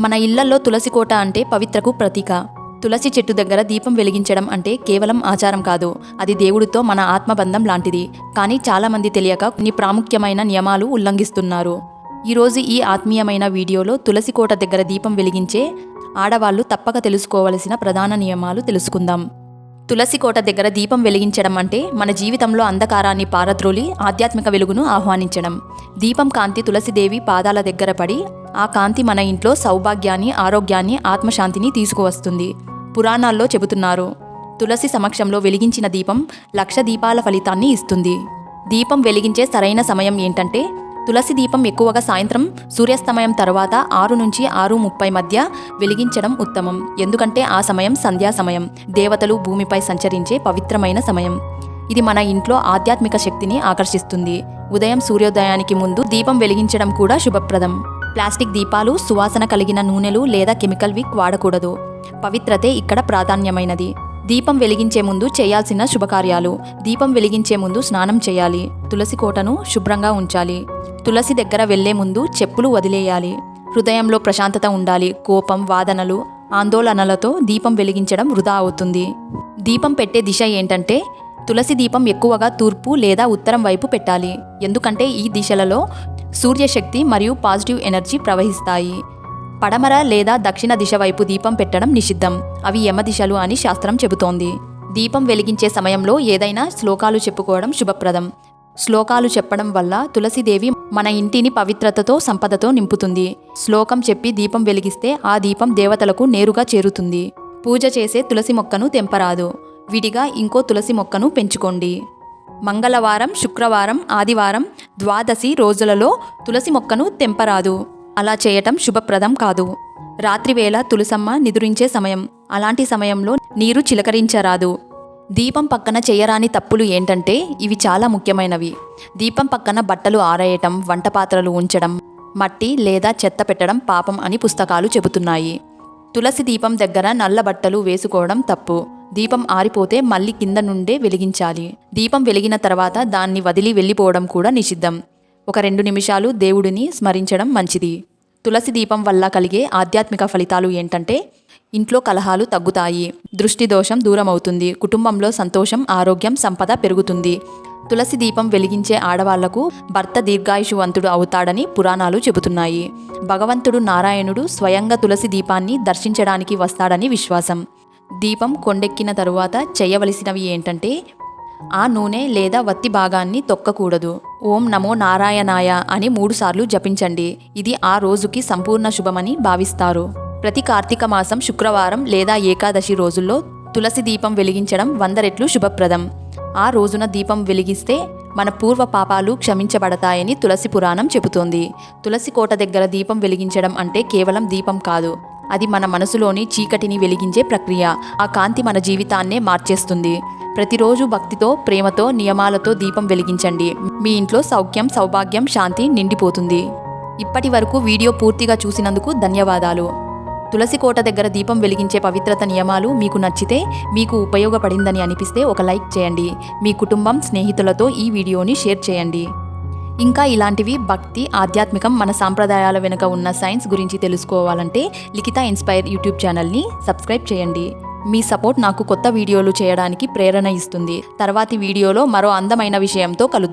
మన ఇళ్ళలో తులసి కోట అంటే పవిత్రకు ప్రతీక. తులసి చెట్టు దగ్గర దీపం వెలిగించడం అంటే కేవలం ఆచారం కాదు. అది దేవుడితో మన ఆత్మబంధం లాంటిది. కానీ చాలామంది తెలియక కొన్ని ప్రాముఖ్యమైన నియమాలు ఉల్లంఘిస్తున్నారు. ఈరోజు ఈ ఆత్మీయమైన వీడియోలో తులసి కోట దగ్గర దీపం వెలిగించే ఆడవాళ్ళు తప్పక తెలుసుకోవలసిన ప్రధాన నియమాలు తెలుసుకుందాం. తులసి కోట దగ్గర దీపం వెలిగించడం అంటే మన జీవితంలో అంధకారాన్ని పారద్రోలి ఆధ్యాత్మిక వెలుగును ఆహ్వానించడం. దీపం కాంతి తులసిదేవి పాదాల దగ్గర పడి ఆ కాంతి మన ఇంట్లో సౌభాగ్యాన్ని ఆరోగ్యాన్ని ఆత్మశాంతిని తీసుకువస్తుంది. పురాణాల్లో చెబుతున్నారు. తులసి సమక్షంలో వెలిగించిన దీపం లక్ష దీపాల ఫలితాన్ని ఇస్తుంది. దీపం వెలిగించే సరైన సమయం ఏంటంటే తులసి దీపం ఎక్కువగా సాయంత్రం సూర్యాస్తమయం తర్వాత ఆరు నుంచి ఆరు ముప్పై మధ్య వెలిగించడం ఉత్తమం. ఎందుకంటే ఆ సమయం సంధ్యా సమయం. దేవతలు భూమిపై సంచరించే పవిత్రమైన సమయం. ఇది మన ఇంట్లో ఆధ్యాత్మిక శక్తిని ఆకర్షిస్తుంది. ఉదయం సూర్యోదయానికి ముందు దీపం వెలిగించడం కూడా శుభప్రదం. ప్లాస్టిక్ దీపాలు సువాసన కలిగిన నూనెలు లేదా కెమికల్ విక్ వాడకూడదు. పవిత్రతే ఇక్కడ ప్రాధాన్యమైనది. దీపం వెలిగించే ముందు చేయాల్సిన శుభకార్యాలు. దీపం వెలిగించే ముందు స్నానం చేయాలి. తులసి కోటను శుభ్రంగా ఉంచాలి. తులసి దగ్గర వెళ్ళే ముందు చెప్పులు వదిలేయాలి. హృదయంలో ప్రశాంతత ఉండాలి. కోపం వాదనలు ఆందోళనలతో దీపం వెలిగించడం వృధా అవుతుంది. దీపం పెట్టే దిశ ఏంటంటే తులసి దీపం ఎక్కువగా తూర్పు లేదా ఉత్తరం వైపు పెట్టాలి. ఎందుకంటే ఈ దిశలలో సూర్యశక్తి మరియు పాజిటివ్ ఎనర్జీ ప్రవహిస్తాయి. పడమర లేదా దక్షిణ దిశ వైపు దీపం పెట్టడం నిషిద్ధం. అవి యమ దిశలు అని శాస్త్రం చెబుతోంది. దీపం వెలిగించే సమయంలో ఏదైనా శ్లోకాలు చెప్పుకోవడం శుభప్రదం. శ్లోకాలు చెప్పడం వల్ల తులసిదేవి మన ఇంటిని పవిత్రతతో సంపదతో నింపుతుంది. శ్లోకం చెప్పి దీపం వెలిగిస్తే ఆ దీపం దేవతలకు నేరుగా చేరుతుంది. పూజ చేసే తులసి మొక్కను తెంపరాదు. విడిగా ఇంకో తులసి మొక్కను పెంచుకోండి. మంగళవారం శుక్రవారం ఆదివారం ద్వాదశి రోజులలో తులసి మొక్కను తెంపరాదు. అలా చేయటం శుభప్రదం కాదు. రాత్రివేళ తులసమ్మ నిదురించే సమయం. అలాంటి సమయంలో నీరు చిలకరించరాదు. దీపం పక్కన చేయరాని తప్పులు ఏంటంటే ఇవి చాలా ముఖ్యమైనవి. దీపం పక్కన బట్టలు ఆరేయటం వంట పాత్రలు ఉంచడం మట్టి లేదా చెత్త పెట్టడం పాపం అని పుస్తకాలు చెబుతున్నాయి. తులసి దీపం దగ్గర నల్ల బట్టలు వేసుకోవడం తప్పు. దీపం ఆరిపోతే మళ్ళీ కింద నుండే వెలిగించాలి. దీపం వెలిగిన తర్వాత దాన్ని వదిలి వెళ్ళిపోవడం కూడా నిషిద్ధం. ఒక రెండు నిమిషాలు దేవుడిని స్మరించడం మంచిది. తులసి దీపం వల్ల కలిగే ఆధ్యాత్మిక ఫలితాలు ఏంటంటే ఇంట్లో కలహాలు తగ్గుతాయి దృష్టి దోషం దూరం అవుతుంది కుటుంబంలో సంతోషం ఆరోగ్యం సంపద పెరుగుతుంది. తులసి దీపం వెలిగించే ఆడవాళ్ళకు భర్త దీర్ఘాయుషువంతుడు అవుతాడని పురాణాలు చెబుతున్నాయి. భగవంతుడు నారాయణుడు స్వయంగా తులసి దీపాన్ని దర్శించడానికి వస్తాడని విశ్వాసం. దీపం కొండెక్కిన తరువాత చేయవలసినవి ఏంటంటే ఆ నూనె లేదా వత్తి భాగాన్ని తొక్కకూడదు. ఓం నమో నారాయణాయ అని మూడుసార్లు జపించండి. ఇది ఆ రోజుకి సంపూర్ణ శుభమని భావిస్తారు. ప్రతి కార్తీక మాసం శుక్రవారం లేదా ఏకాదశి రోజుల్లో తులసి దీపం వెలిగించడం వంద రెట్లు శుభప్రదం. ఆ రోజున దీపం వెలిగిస్తే మన పూర్వ పాపాలు క్షమించబడతాయని తులసి పురాణం చెబుతోంది. తులసి కోట దగ్గర దీపం వెలిగించడం అంటే కేవలం దీపం కాదు. అది మన మనసులోని చీకటిని వెలిగించే ప్రక్రియ. ఆ కాంతి మన జీవితాన్నే మార్చేస్తుంది. ప్రతిరోజు భక్తితో ప్రేమతో నియమాలతో దీపం వెలిగించండి. మీ ఇంట్లో సౌఖ్యం సౌభాగ్యం శాంతి నిండిపోతుంది. ఇప్పటి వరకు వీడియో పూర్తిగా చూసినందుకు ధన్యవాదాలు. తులసి కోట దగ్గర దీపం వెలిగించే పవిత్రత నియమాలు మీకు నచ్చితే మీకు ఉపయోగపడిందని అనిపిస్తే ఒక లైక్ చేయండి. మీ కుటుంబం స్నేహితులతో ఈ వీడియోని షేర్ చేయండి. ఇంకా ఇలాంటివి భక్తి ఆధ్యాత్మికం మన సాంప్రదాయాల వెనుక ఉన్న సైన్స్ గురించి తెలుసుకోవాలంటే లిఖిత ఇన్స్పైర్ యూట్యూబ్ ఛానల్ని సబ్స్క్రైబ్ చేయండి. మీ సపోర్ట్ నాకు కొత్త వీడియోలు చేయడానికి ప్రేరణ ఇస్తుంది. తర్వాతి వీడియోలో మరో అందమైన విషయంతో కలుద్దాం.